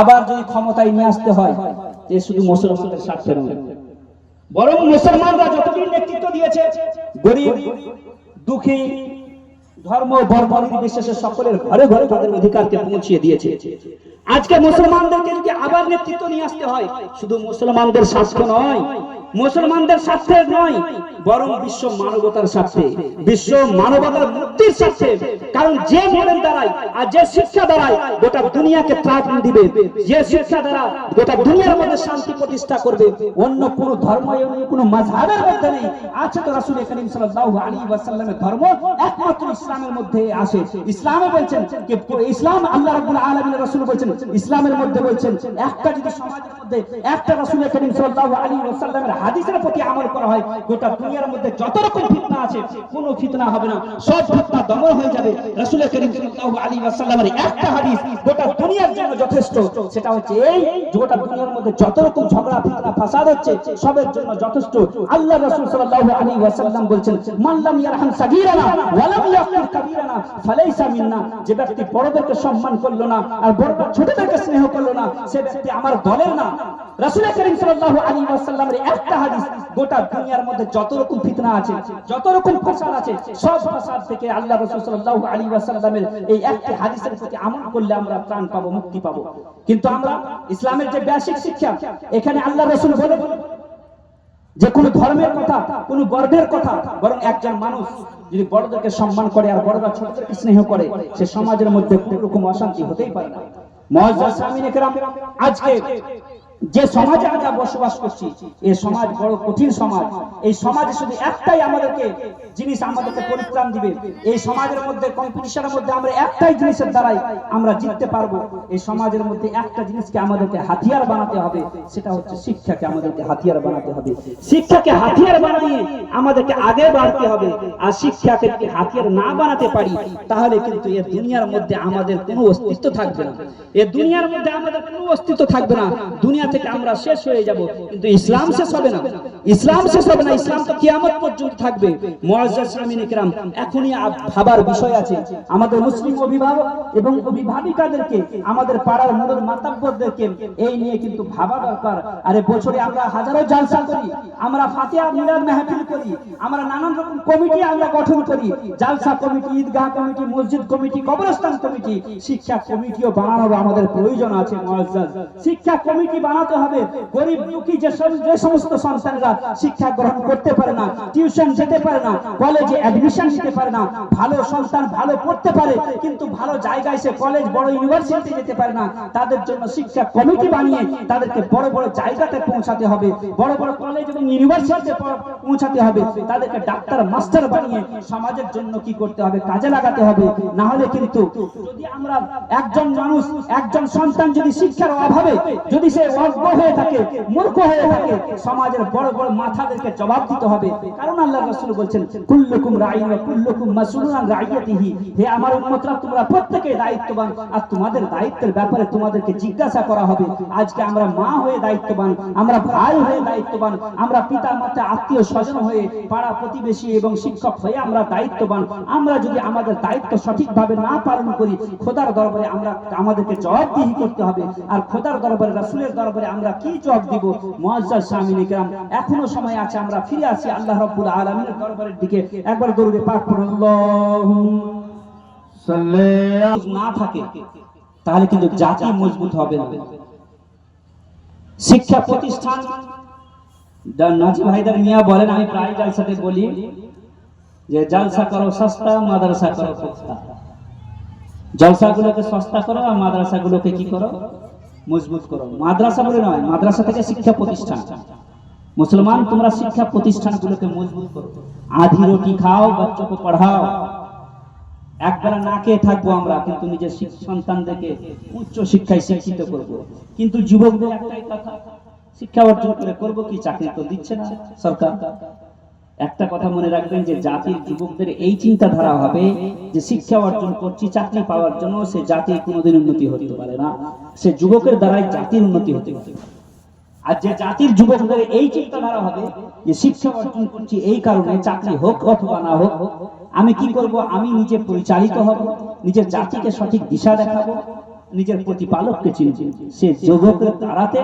আবার যদি ক্ষমতায় নিয়ে আসতে হয়, যে শুধু মুসলমানদের স্বার্থে নয়, বরং মুসলমানরা যতদিন নেতৃত্ব দিয়েছে, গরিব, দুঃখী, ধর্ম বর্ণ নির্বিশেষে সকলের ঘরে ঘরে তাদের অধিকারকে পৌঁছিয়ে দিয়েছে। আজকে মুসলমানদেরকে যদি আবার নেতৃত্ব নিয়ে আসতে হয়, শুধু মুসলমানদের স্বার্থ নয়, মুসলমানদের স্বার্থে নয়, বরং বিশ্ব মানবতার স্বার্থে, বিশ্ব মানবতার মুক্তির স্বার্থে। কারণ যে মনের দ্বারাই আর যে শিক্ষা দ্বারাই গোটা দুনিয়াকে ত্রাণ দিবে, যে শিক্ষা দ্বারা গোটা দুনিয়ার মধ্যে শান্তি প্রতিষ্ঠা করবে, অন্য কোন ধর্ম অন্য কোন মাযহাবের মধ্যে নেই। আছে তো রাসূল করিম সাল্লাল্লাহু আলাইহি ওয়াসাল্লামের ধর্ম একমাত্র ইসলামের মধ্যে আসে। ইসলামে বলছেন যে, ইসলাম আল্লাহ রাব্বুল আলামিনের রাসূল বলছেন ইসলামের মধ্যে বলছেন, একটা যদি সমাজের মধ্যে একটা রাসূল করিম সাল্লাল্লাহু আলাইহি ওয়াসাল্লামের হাদিসের প্রতি আমল করা হয়, গোটা দুনিয়ার মধ্যে যত রকম ফিতনা আছে, কোনো ফিতনা হবে না। সব ফিতনা দমন হয়ে যাবে রাসূল করিম সাল্লাল্লাহু আলাইহি ওয়াসাল্লামের একটা হাদিস, গোটা দুনিয়ার জন্য যথেষ্ট। সেটা হচ্ছে এই, গোটা দুনিয়ার মধ্যে যত রকম ঝগড়া, ফিতনা, ফাসাদ হচ্ছে, সবের জন্য যথেষ্ট। আল্লাহ রাসূল সাল্লাল্লাহু আলাইহি ওয়াসাল্লাম বলছেন, মান লাম ইয়ারহাম সাগীরানা, ওয়া লাম ইয়াকির কাবীরানা, ফালাইসা মিন্না। যে ব্যক্তি বড়দেরকে সম্মান করল না, আর বড়রা স্নেহ করল না, সে ব্যক্তি আমার দলের না। করিম একটা হাদিস, গোটা দুনিয়ার মধ্যে যত রকম ফিতনা আছে, যত রকম আছে, সব থেকে আল্লাহ এই হাদিসের প্রতি আমল করলে আমরা প্রাণ পাবো, মুক্তি পাবো। কিন্তু আমরা ইসলামের যে বেসিক শিক্ষা, এখানে আল্লাহ রাসূল বলেন যে কোনো ধর্মের কথা, কোনো বর্ণের কথা, বরং একজন মানুষ যদি বড়দেরকে সম্মান করে আর বড়রা ছোটদেরকে স্নেহ করে, সে সমাজের মধ্যে কোনো রকম অশান্তি হতেই পারে না। কেরাম আজকে যে সমাজে আমরা বসবাস করছি এই সমাজ বড় কঠিন সমাজ। এই সমাজে শুধু একটাই আমাদেরকে জিনিস আমাদেরকে পরিত্রাণ দিবে। এই সমাজের মধ্যে কম্পিটিশনের মধ্যে আমরা একটাই জিনিসের দ্বারাই আমরা জিততে পারব। এই সমাজের মধ্যে একটা জিনিসকে আমাদেরকে হাতিয়ার বানাতে হবে, সেটা হচ্ছে শিক্ষাকে আমাদেরকে হাতিয়ার বানাতে হবে। শিক্ষাকে হাতিয়ার বানিয়ে আমাদেরকে আগে বাড়তে হবে। আর শিক্ষাকে যদি হাতিয়ার না বানাতে পারি, তাহলে কিন্তু এর দুনিয়ার মধ্যে আমাদের কোনো অস্তিত্ব থাকবে না। এর দুনিয়ার মধ্যে আমাদের কোনো অস্তিত্ব থাকবে না। দুনিয়া থেকে আমরা শেষ হয়ে যাব, কিন্তু ইসলাম শেষ হবে না। ইসলাম শেষ হবে না, ইসলাম তো কিয়ামত পর্যন্ত থাকবে। ইকরাম, এখনই ভাবার বিষয় আছে। আমাদের মুসলিম অভিভাবক এবং অভিভাবিকাদেরকে, আমাদের পাড়ার মুরুদ মাতাব্বরদেরকে, এই নিয়ে কিন্তু ভাবা দরকার। আরে বছরে আমরা হাজারো জালসা করি, আমরা ফাতিহা মিলাদ মাহফিল করি, আমরা নানান রকম কমিটি আমরা গঠন করি। জালসা কমিটি, ঈদগাহ কমিটি, মসজিদ কমিটি, কবরস্থান কমিটি, শিক্ষা কমিটিও বানানোর আমাদের প্রয়োজন আছে মুআজ্জাজ শিক্ষা কমিটি বানাতে হবে। গরিব, দুঃখী যে যে সমস্ত সন্তানরা শিক্ষা গ্রহণ করতে পারে না, টিউশন যেতে পারে না, কলেজে অ্যাডমিশন নিতে পারে না, ভালো সন্তান ভালো পড়তে পারে, কিন্তু ভালো জায়গায় সে কলেজ, বড় ইউনিভার্সিটি যেতে পারে না, তাদের জন্য শিক্ষা কমিটি বানিয়ে তাদেরকে বড় বড় জায়গাতে পৌঁছাতে হবে, বড় বড় কলেজ এবং ইউনিভার্সিটিতে পৌঁছাতে হবে, তাদেরকে ডাক্তার মাস্টার বানিয়ে সমাজের জন্য কি করতে হবে, কাজে লাগাতে হবে, না হলে কিন্তু যদি আমরা একজন মানুষ, একজন সন্তান যদি শিক্ষার অভাবে, যদি সে অজ্ঞ হয়ে থাকে, মূর্খ হয়ে থাকে, সমাজের বড় বড় মাথাদেরকে জবাব দিতে হবে। কারণ আল্লাহ বলছেন, কুল্লুকুম ওয়া কুল্লুকুম রাঈয়াতিহি হে আমার উম্মতরা, তোমরা দায়িত্ববান, আর তোমাদের দায়িত্বের ব্যাপারে তোমাদেরকে জিজ্ঞাসা করা হবে। আজকে আমরা মা হয়ে দায়িত্ববান, আমরা ভাই হয়ে দায়িত্ববান, আমরা পিতা মাতা আত্মীয় স্বজন হয়ে পাড়া প্রতিবেশী এবং শিক্ষক হয়ে আমরা দায়িত্ববান। আমরা যদি আমাদের দায়িত্ব সঠিকভাবে না পালন করি, খোদার দরবারে আমরা আমাদেরকে জবাবদিহি করতে হবে। আর খোদার দরবারে, রাসূলের দরবারে আমরা কি জবাব দিব? মুআজ্জাজ সামিন ইকরাম এখনও সময় আছে, আমরা ফিরে আসি আল্লাহ রাব্বুল আলামিনের দরবারের দিকে। একবার দরুদে করুন আল্লাহুম্মা না থাকে, তাহলে কিন্তু জাতি মজবুত হবে শিক্ষা প্রতিষ্ঠান নাজিম হায়দার মিয়া বলেন, আমি প্রায় জালসাতে বলি, যে জালসা করো সস্তা, মাদ্রাসা করো পুখতা জলসাগুলোকে সস্তা করো, আর মাদ্রাসাগুলোকে কি করো? মজবুত করো। মাদ্রাসা বলে নয়, মাদ্রাসা থেকে শিক্ষা প্রতিষ্ঠান। মুসলমান, তোমরা শিক্ষা প্রতিষ্ঠানগুলোকে মজবুত করো। আধি রুটি খাও, বাচ্চাকে পড়াও। একবেলা না খেয়ে থাকব আমরা, কিন্তু নিজের সন্তানদেরকে উচ্চ শিক্ষায় শিক্ষিত করব। কিন্তু যুবকদের একটাই কথা, শিক্ষা অর্জন করে করব কি, চাকরি তো দিচ্ছে না সরকার। একটা কথা মনে রাখবেন যে জাতির যুবকদের এই চিন্তাধারা হবে যে শিক্ষা অর্জন করছি, চাকরি পাওয়ার জন্য সে জাতির কোনোদিন উন্নতি হতে পারে না। সে যুবকের দ্বারাই জাতির উন্নতি হতে পারে। আর যে জাতির যুবকদের এই চিন্তাধারা হবে যে শিক্ষা অর্জন করছি এই কারণে, চাকরি হোক অথবা না হোক, আমি কি করব? আমি নিজে পরিচালিত হব, নিজের জাতিকে সঠিক দিশা দেখাবো, নিজের প্রতিপালককে চিনবে। সে যুবকের দ্বারাতে